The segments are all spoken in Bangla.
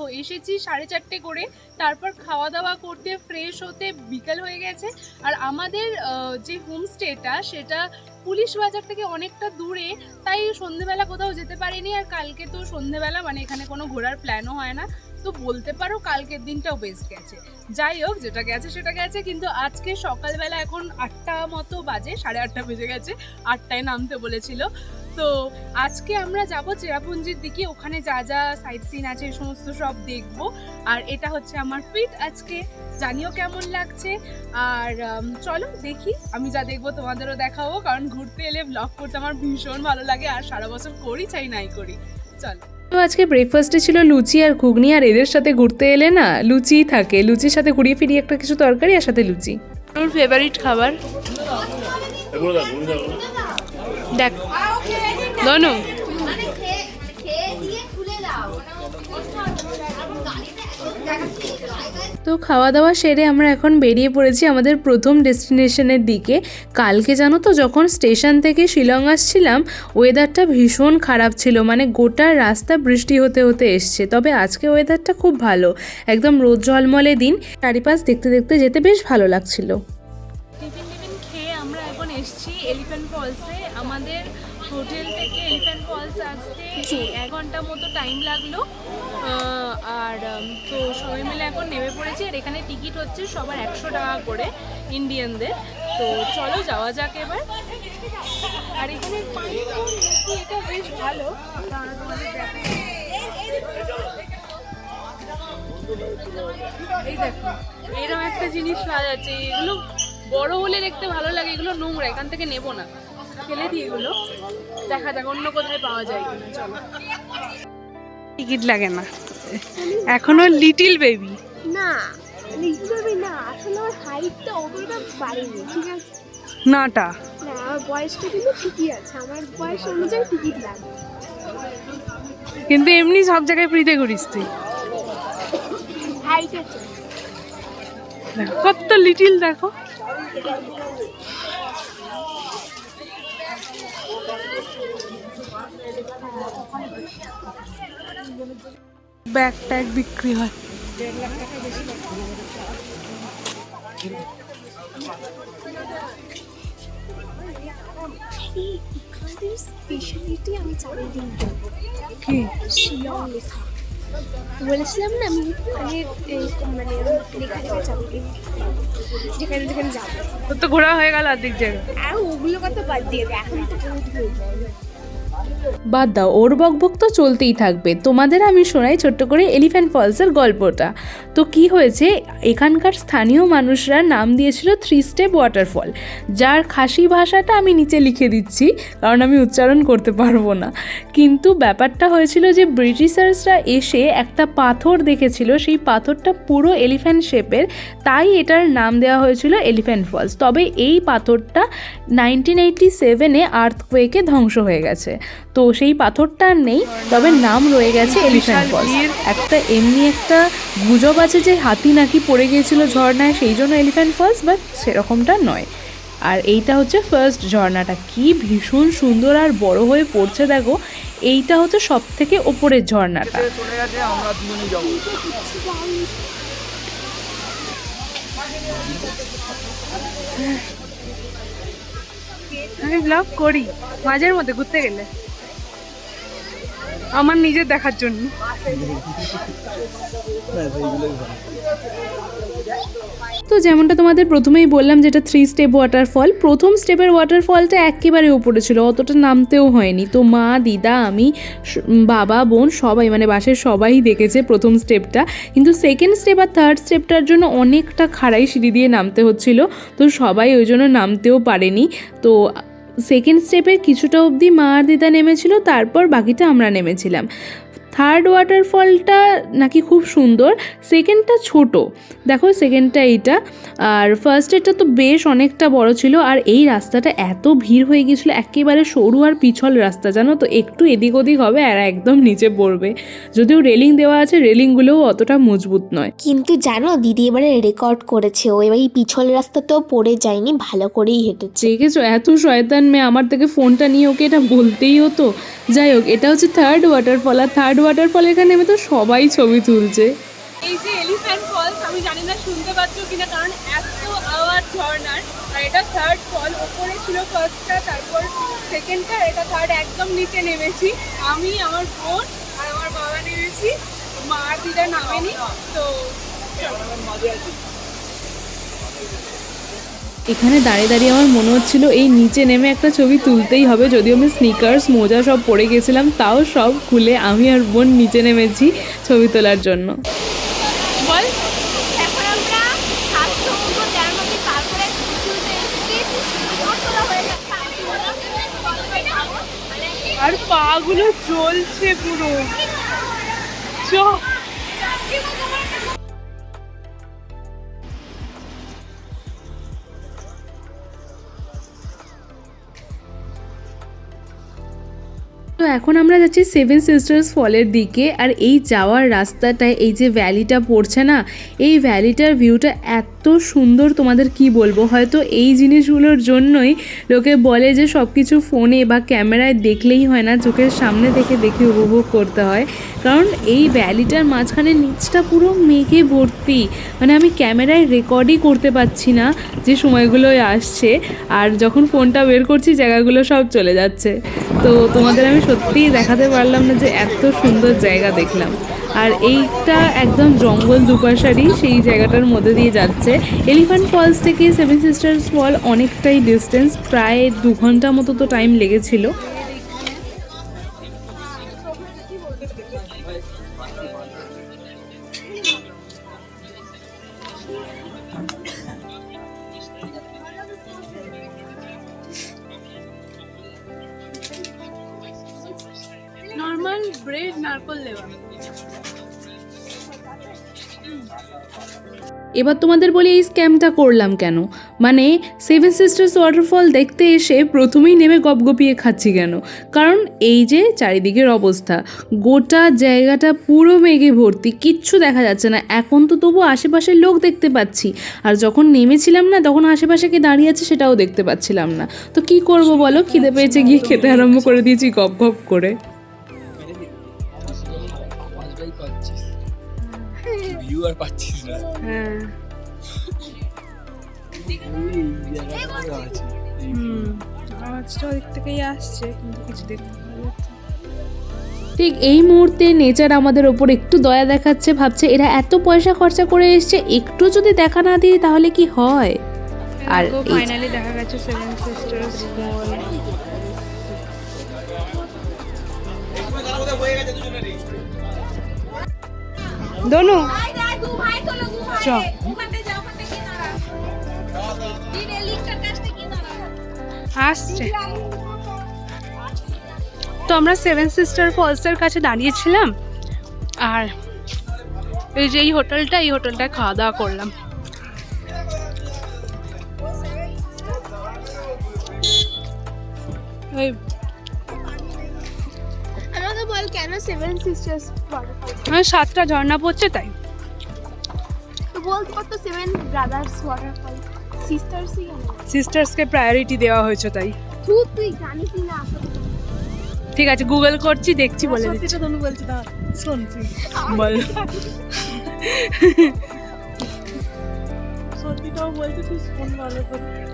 দেখো, এসেছি সাড়ে চারটে করে। তারপর খাওয়া দাওয়া করতে ফ্রেশ হতে বিকেল হয়ে গেছে। আর আমাদের যে হোমস্টেটা সেটা পুলিশ বাজার থেকে অনেকটা দূরে। তাই সন্ধেবেলা কোথাও যেতে পারিনি। আর কালকে তো সন্ধেবেলা মানে এখানে কোনো ঘোরার প্ল্যানও হয় না। তো বলতে পারো, কালকের দিনটাও বেস্ট গেছে। যাই হোক, যেটা গেছে, সেটা গেছে। কিন্তু আজকে সকালবেলা এখন আটটা মতো বাজে, সাড়ে আটটা বেজে গেছে। আটটায় নামতে বলেছিল। তো আজকে আমরা যাব চেরাপুঞ্জির দিকে ওখানে যা যা সাইট সিন আছে এই সমস্ত সব দেখব। আর এটা হচ্ছে আমার ফিট আজকে। জানিও কেমন লাগছে। আর চলো দেখি। আমি যা দেখব তোমাদেরও দেখাবো কারণ ঘুরতে এলে ব্লগ করতে আমার ভীষণ ভালো লাগে আর সারা বছর করি চাই নাই করি। চলো। তো আজকে ব্রেকফাস্টে ছিল লুচি আর ঘুগনি আর এদের সাথে ঘুরতে এলে না লুচিই থাকে। লুচির সাথে ঘুরিয়ে ফিরিয়ে একটা কিছু তরকারি আর সাথে লুচি। তোর ফেভারিট খাবার? দেখো দনু তো খাওয়া দাওয়া সেরে আমরা এখন বেরিয়ে পড়েছি আমাদের প্রথম ডেস্টিনেশনের দিকে। কালকে জানো তো যখন স্টেশন থেকে শিলং আসছিলাম ওয়েদারটা ভীষণ খারাপ ছিল মানে গোটা রাস্তা বৃষ্টি হতে হতে এসছে। তবে আজকে ওয়েদারটা খুব ভালো, একদম রোদ ঝলমলে দিন, চারিপাশ দেখতে দেখতে যেতে বেশ ভালো লাগছিল। আসতে এক ঘণ্টা মতো টাইম লাগল। আর তো সবাই মিলে এখন নেমে পড়েছি। আর এখানে টিকিট হচ্ছে সবার একশো টাকা করে ইন্ডিয়ানদের তো চলো যাওয়া যাক এবার। আর এখানে এটা বেশ ভালো। এই দেখো এরকম একটা জিনিস পাওয়া যাচ্ছে। এগুলো বড় হলে দেখতে ভালো লাগে, এগুলো নোংরা, এখান থেকে নেব না। ফেলে দিই এগুলো। দেখা যাক অন্য কোথায় পাওয়া যায় কিনা চলো। টিকিট লাগে না। এখনও লিটিল বেবি না লিখবে না আসলে আমার হাইটটা বাড়েনি ঠিক আছে? নাটা। না আমার বয়সটা কিন্তু ঠিকই আছে আমার বয়স অনুযায়ী টিকিট লাগে। কিন্তু এমনি সব জায়গায় ফ্রিতে ঘুরিস তুই। হাইট আছে। কত লিটিল দেখো। ব্যাগ ট্যাগ বিক্রি হয়। স্পেশালিটি আমি চারিদিন বলব কি? শিলং লেখা বলেছিলাম না আমি মানে মানে এরকম লেখা লেখা যাব যেখানে যেখানে যাব। তো ঘোরা হয়ে গেল অর্ধেক জায়গা। আর ওগুলো কথা বাদ দিয়ে এখন তো বহুত বাদ দাও, ওর বকবক তো চলতেই থাকবে। তোমাদের আমি শোনাই ছোট্ট করে এলিফ্যান্ট ফলসের গল্পটা। তো কি হয়েছে, এখানকার স্থানীয় মানুষরা নাম দিয়েছিল থ্রি স্টেপ ওয়াটারফল যার খাসি ভাষাটা আমি নিচে লিখে দিচ্ছি, কারণ আমি উচ্চারণ করতে পারব না। কিন্তু ব্যাপারটা হয়েছিল যে ব্রিটিশার্সরা এসে একটা পাথর দেখেছিল, সেই পাথরটা পুরো এলিফ্যান্ট শেপের তাই এটার নাম দেওয়া হয়েছিল এলিফ্যান্ট ফলস তবে এই পাথরটা নাইনটিন এইটটি সেভেনে আর্থকোয়েকে ধ্বংস হয়ে গেছে। তো সেই পাথরটা আর নেই তবে নাম রয়ে গেছে এলিফ্যান্ট ফলস একটা এমনি একটা গুজব আছে যে হাতি নাকি পড়ে গিয়েছিল ঝর্ণায় সেই জন্য এলিফ্যান্ট ফলস বাট সেরকমটা নয়। আর এইটা হচ্ছে ফার্স্ট ঝর্ণাটা। কি ভীষণ সুন্দর আর বড় হয়ে পড়ছে দেখো এইটা হচ্ছে সব থেকে ওপরের ঝর্ণাটা। আমি ব্লগ করি মাঝের মধ্যে ঘুরতে গেলে। আমার নিজের দেখার জন্য। তো যেমনটা তোমাদের প্রথমেই বললাম যেটা থ্রি স্টেপ ওয়াটারফল প্রথম স্টেপের ওয়াটারফলটা একেবারে উপরে ছিল, অতটা নামতেও হয়নি। তো মা, দিদা, আমি বাবা, বোন সবাই মানে বাসের সবাই দেখেছে প্রথম স্টেপটা কিন্তু সেকেন্ড স্টেপ আর থার্ড স্টেপটার জন্য অনেকটা খাড়াই সিঁড়ি দিয়ে নামতে হচ্ছিল, তো সবাই ওই জন্য নামতেও পারেনি। তো সেকেন্ড স্টেপের কিছুটা অবধি মা আর দিদা নেমেছিল তারপর বাকিটা আমরা নেমেছিলাম। থার্ড ওয়াটারফলটা নাকি খুব সুন্দর সেকেন্ডটা ছোট। দেখো সেকেন্ডটা এইটা আর ফার্স্টেরটা তো বেশ অনেকটা বড় ছিল আর এই রাস্তাটা এত ভিড় হয়ে গিয়েছিল একেবারে সরু আর পিছল রাস্তা জানো তো? একটু এদিক ওদিক হবে আর একদম নিচে পড়বে। যদিও রেলিং দেওয়া আছে রেলিংগুলোও অতটা মজবুত নয়। কিন্তু জানো দিদি এবারে রেকর্ড করেছে ও এবার এই পিছল রাস্তাতেও পড়ে যায়নি ভালো করেই হেঁটেছে। দেখেছ? এত শয়তান মেয়ে আমার থেকে ফোনটা নিয়ে ওকে এটা বলতেই হতো। যাই হোক এটা হচ্ছে থার্ড ওয়াটারফল আর থার্ড ওয়াটারফল এখানে নেমে তো সবাই ছবি তুলছে। এই যে এলিফ্যান্ট ফলস আমি জানি না শুনতে পাচ্ছ কিনা, কারণ এত আওয়াজ ঝর্নার আর এটা থার্ড ফল ওপরে ছিল ফার্স্টটা তারপর সেকেন্ডটা এটা থার্ড একদম নিচে নেমেছি। আমি, আমার বোন আর আমার বাবা নেমেছি। মা দিদা নামেনি, তো এখানে দাঁড়িয়ে দাঁড়িয়ে আমার মনে হচ্ছিল এই নিচে নেমে একটা ছবি তুলতেই হবে। যদিও আমি স্নিকার্স মোজা সব পরে গেছিলাম তাও সব খুলে আমি আর বোন নিচে নেমেছি ছবি তোলার জন্য। বল আর পাগুলো চলছে পুরো। চ এখন আমরা যাচ্ছি সেভেন সিস্টার্স ফলের দিকে আর এই যাওয়ার রাস্তাটায়, এই যে ভ্যালিটা পড়ছে না, এই ভ্যালিটার ভিউটা এত সুন্দর তোমাদের কি বলব? হয়তো এই জিনিসগুলোর জন্যই লোকে বলে যে সব কিছু ফোনে বা ক্যামেরায় দেখলেই হয় না, চোখের সামনে থেকে দেখে উপভোগ করতে হয়। কারণ এই ভ্যালিটার মাঝখানে নিচটা পুরো মেঘে ভর্তি। মানে আমি ক্যামেরায় রেকর্ডই করতে পারছি না যে সময়গুলোয় আসছে। আর যখন ফোনটা বের করছি, জায়গাগুলো সব চলে যাচ্ছে। তো তোমাদের আমি সত্যিই দেখাতে পারলাম না যে এত সুন্দর জায়গা দেখলাম। আর এইটা একদম জঙ্গল দুপাশারই সেই জায়গাটার মধ্যে দিয়ে যাচ্ছে। এলিফ্যান্ট ফলস থেকে সেভেন সিস্টার্স ফল অনেকটাই ডিস্টেন্স প্রায় দু ঘণ্টা মতো তো টাইম লেগেছিল। নর্মাল ব্রেড নারকল দেওয়া। এবার তোমাদের বলি এই স্ক্যামটা করলাম কেন? মানে সেভেন সিস্টার্স ওয়াটারফল দেখতে এসে প্রথমেই নেমে গপগপিয়ে খাচ্ছি কেন? কারণ এই যে চারিদিকের অবস্থা, গোটা জায়গাটা পুরো মেঘে ভর্তি, কিচ্ছু দেখা যাচ্ছে না। এখন তো তবু আশেপাশের লোক দেখতে পাচ্ছি। আর যখন নেমেছিলাম না, তখন আশেপাশে কে দাঁড়িয়ে আছে সেটাও দেখতে পাচ্ছিলাম না। তো কি করব বলো? খিদে পেয়েছে, গিয়ে খেতে আরম্ভ করে দিয়েছি গপ গপ করে। ভিউ আর পাচ্ছিস না হ্যাঁ আওয়াজটা ওদিক থেকেই আসছে কিন্তু কিছু দেখতে পাওয়া যাচ্ছে ঠিক এই মুহূর্তে নেচার আমাদের ওপর একটু দয়া দেখাচ্ছে ভাবছে এরা এত পয়সা খরচা করে এসছে একটু যদি দেখা না দিই তাহলে কি হয়? আর ফাইনালি দেখা গেছে সেভেন সিস্টার্স মল দোনো চ আসছে তো আমরা সেভেন সিস্টার ফলসের কাছে দাঁড়িয়েছিলাম। আর এই যে এই হোটেলটা এই হোটেলটায় খাওয়া দাওয়া করলাম। এই আমাকে বল কেন সেভেন সিস্টার্স সাতটা ঝর্ণা পড়ছে তাই। তো বলতে পারতো সেভেন ব্রাদার্স ওয়াটারফল সিস্টার্সই কেন সিস্টার্সকে প্রায়োরিটি দেওয়া হয়েছে তাই। তুই জানিসই না ঠিক আছে গুগল করছি দেখছি বলে দিচ্ছি। বলছি না শোন তুই। বল। সত্যিটাও বলছি তুই শোন ভালো করে।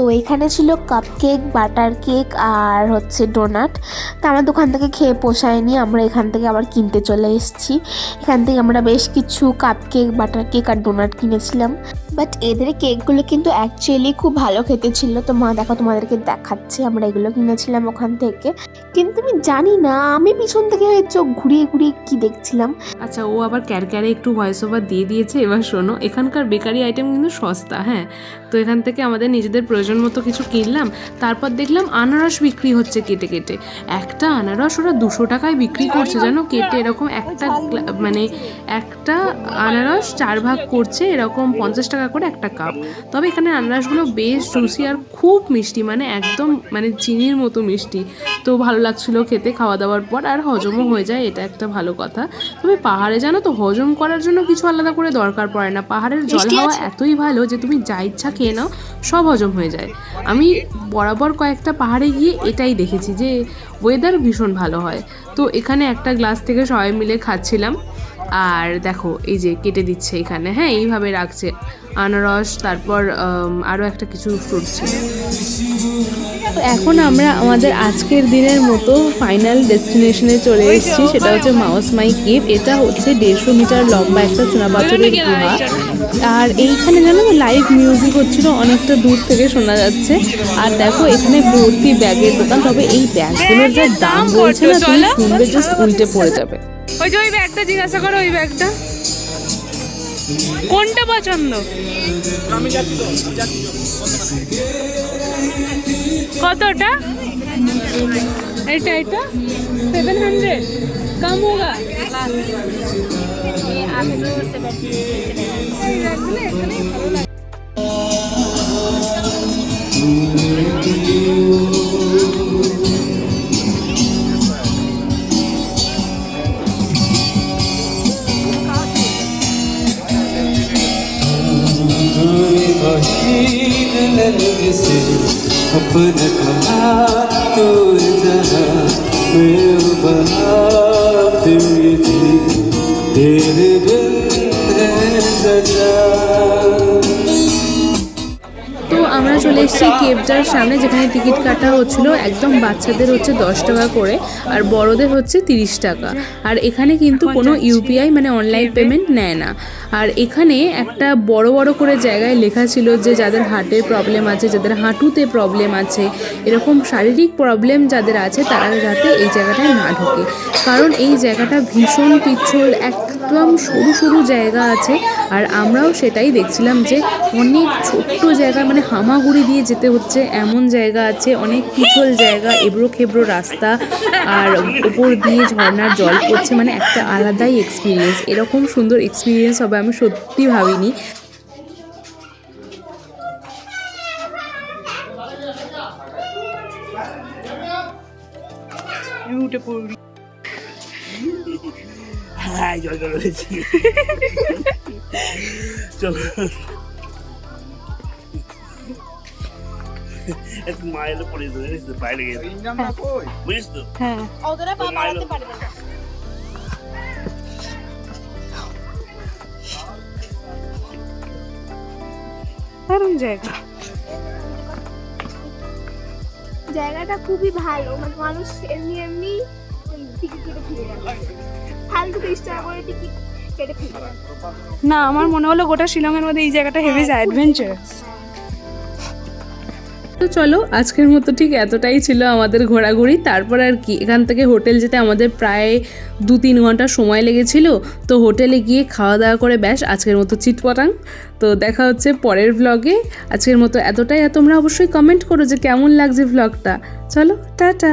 তো এখানে ছিল কাপ কেক বাটার কেক আর হচ্ছে ডোনাট তো আমার দোকান থেকে খেয়ে পোষায়নি, আমরা এখান থেকে আবার কিনতে চলে এসেছি। এখান থেকে আমরা বেশ কিছু কাপ কেক বাটার কেক আর ডোনাট কিনেছিলাম। বাট এদের কেকগুলো কিন্তু অ্যাকচুয়ালি খুব ভালো খেতে ছিল। তো মা দেখো তোমাদেরকে দেখাচ্ছে আমরা এগুলো কিনেছিলাম ওখান থেকে। কিন্তু আমি জানি না আমি পিছন থেকে চোখ ঘুরিয়ে ঘুরিয়ে কি দেখছিলাম। আচ্ছা ও আবার ক্যারক্যারে একটু ভয়েস ওভার দিয়ে দিয়েছে এবার শোনো এখানকার বেকারি আইটেম কিন্তু সস্তা হ্যাঁ? তো এখান থেকে আমাদের নিজেদের প্রয়োজন মতো কিছু কিনলাম তারপর দেখলাম আনারস বিক্রি হচ্ছে কেটে কেটে। একটা আনারস ওরা দুশো টাকায় বিক্রি করছে জানো কেটে এরকম একটা মানে একটা আনারস চার ভাগ করছে এরকম পঞ্চাশ টাকা টাকা করে একটা কাপ। তবে এখানে আনারসগুলো বেশ জুসি আর খুব মিষ্টি মানে একদম মানে চিনির মতো মিষ্টি। তো ভালো লাগছিল খেতে খাওয়া দাওয়ার পর আর হজমও হয়ে যায় এটা একটা ভালো কথা। তবে পাহাড়ে জানো তো হজম করার জন্য কিছু আলাদা করে দরকার পড়ে না। পাহাড়ের জল হাওয়া এতই ভালো যে তুমি যা ইচ্ছা খেয়ে নাও সব হজম হয়ে যায়। আমি বরাবর কয়েকটা পাহাড়ে গিয়ে এটাই দেখেছি যে ওয়েদার ভীষণ ভালো হয়। তো এখানে একটা গ্লাস থেকে সবাই মিলে খাচ্ছিলাম। আর দেখো এই যে কেটে দিচ্ছে এখানে। হ্যাঁ এইভাবে রাখছে। আনারস তারপর আরও একটা কিছু ফ্রুট ছিল। এখন আমরা আমাদের আজকের দিনের মতো ফাইনাল ডেস্টিনেশনে চলে এসেছি। সেটা হচ্ছে মাউস মাই কেভ। এটা হচ্ছে দেড়শো মিটার লম্বা একটা চুনাপাথরের গুহা। আর এইখানে জানো লাইভ মিউজিক হচ্ছিল অনেকটা দূর থেকে শোনা যাচ্ছে। আর দেখো এখানে ভর্তি ব্যাগের দোকান। তবে এই ব্যাগগুলোর যা দাম বলছে না তুমি শুনবে জাস্ট উল্টে পড়ে যাবে। ওই যে ওই ব্যাগটা, জিজ্ঞাসা করো ওই ব্যাগটা। কোনটা পছন্দ? কতটা? এটা এটা সেভেন হান্ড্রেড কম হোগা 내 곁에 아픈 아픈 하루 혼자 চলে এসেছি কেভটার সামনে যেখানে টিকিট কাটা হচ্ছিল, একদম বাচ্চাদের হচ্ছে দশ টাকা করে আর বড়দের হচ্ছে তিরিশ টাকা। আর এখানে কিন্তু কোনো ইউপিআই মানে অনলাইন পেমেন্ট নেয় না। আর এখানে একটা বড় বড় করে জায়গায় লেখা ছিল যে যাদের হার্টের প্রবলেম আছে, যাদের হাঁটুতে প্রবলেম আছে, এরকম শারীরিক প্রবলেম যাদের আছে, তারা যাতে এই জায়গাটায় না ঢোকে। কারণ এই জায়গাটা ভীষণ পিচ্ছল একদম সরু সরু জায়গা আছে আর আমরাও সেটাই দেখছিলাম যে অনেক ছোট্ট জায়গা মানে হামাগুড়ি দিয়ে যেতে হচ্ছে। এমন জায়গা আছে, অনেক পিছল জায়গা, এবড়ো খেবড়ো রাস্তা আর উপর দিয়ে ঝর্নার জল পড়ছে মানে একটা আলাদাই এক্সপিরিয়েন্স এরকম সুন্দর এক্সপিরিয়েন্স হবে, আমি সত্যি ভাবিনি। উঠে হ্যাঁ চলো পরে জানিস তো বাইরে গেছে বুঝিস তো হ্যাঁ অতটা পা বাড়াতে পারবে না দারুণ জায়গা জায়গাটা খুবই ভালো মানে মানুষ এমনি এমনি ফিরে ফালতু তিরিশ টাকা করে টিকিট কেটে ফিরে না আমার মনে হলো গোটা শিলংয়ের মধ্যে এই জায়গাটা হেভি অ্যাডভেঞ্চারাস তো চলো আজকের মতো ঠিক এতটাই ছিল আমাদের ঘোরাঘুরি। তারপর আর কি এখান থেকে হোটেল যেতে আমাদের প্রায় দু তিন ঘণ্টা সময় লেগেছিল। তো হোটেলে গিয়ে খাওয়া দাওয়া করে ব্যাস আজকের মতো চিটপটাং। তো দেখা হচ্ছে পরের ভ্লগে আজকের মতো এতটাই। আর তোমরা অবশ্যই কমেন্ট করো যে কেমন লাগছে ভ্লগটা চলো টাটা।